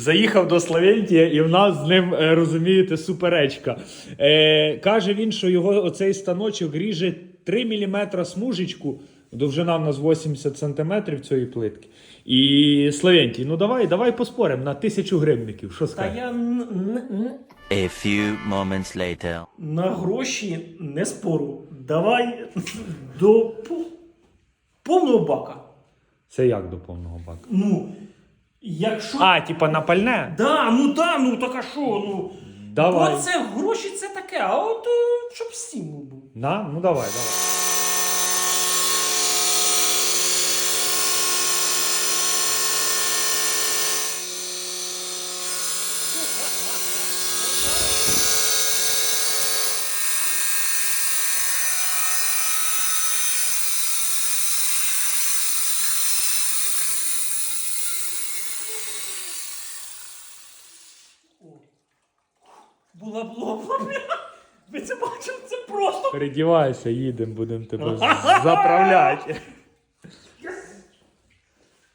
Заїхав до Словентія, і в нас з ним, е, розумієте, суперечка. Е, каже він, що його оцей станочок ріже 3 мм смужечку, довжина в нас 80 см цієї плитки. І Словентій, ну давай, давай поспоримо на тисячу гривників. Що Та скажеш? я н- н- н- A few moments later. на гроші не спору. Давай до пу- повного бака. Це як до повного бака? Ну, якщо. А, типа на пальне? Да, ну да, ну так а що, ну. Давай. Це гроші це таке, а от е, щоб всім був. Да? Ну давай, давай. Була була. Ви це бачили? Це просто. Передівайся, їдемо, будемо тебе заправляти.